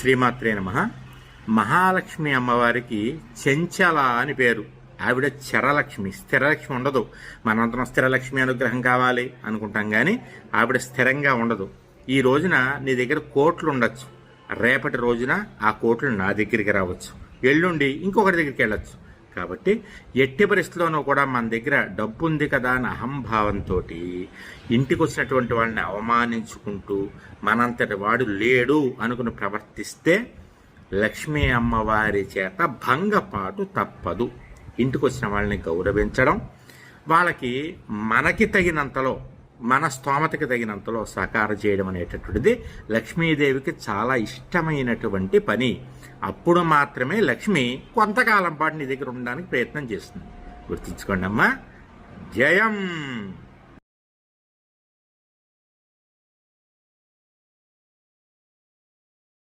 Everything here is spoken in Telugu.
శ్రీమాత్రే నమ. మహాలక్ష్మి అమ్మవారికి చెంచల అని పేరు. ఆవిడ చరలక్ష్మి. స్థిరలక్ష్మి ఉండదు. మనంతరం స్థిరలక్ష్మి అనుగ్రహం కావాలి అనుకుంటాం కానీ ఆవిడ స్థిరంగా ఉండదు. ఈ రోజున నీ దగ్గర కోట్లు ఉండొచ్చు. రేపటి రోజున ఆ కోట్లు నా దగ్గరికి రావచ్చు. ఎల్లుండి ఇంకొకరి దగ్గరికి వెళ్ళొచ్చు. కాబట్టి ఎట్టి పరిస్థితిలోనూ కూడా మన దగ్గర డబ్బు ఉంది కదా అని అహంభావంతో ఇంటికి వచ్చినటువంటి వాళ్ళని అవమానించుకుంటూ మనంతటి వాడు లేడు అనుకుని ప్రవర్తిస్తే లక్ష్మీ అమ్మవారి చేత భంగపాటు తప్పదు. ఇంటికి వచ్చిన వాళ్ళని గౌరవించడం వాళ్ళకి మనకి తగినంతలో మన స్తోమతకి తగినంతలో సహకారం చేయడం అనేటటువంటిది లక్ష్మీదేవికి చాలా ఇష్టమైనటువంటి పని. అప్పుడు మాత్రమే లక్ష్మి కొంతకాలం పాటు నీ దగ్గర ఉండడానికి ప్రయత్నం చేస్తుంది. గుర్తుంచుకోండి అమ్మా జయం!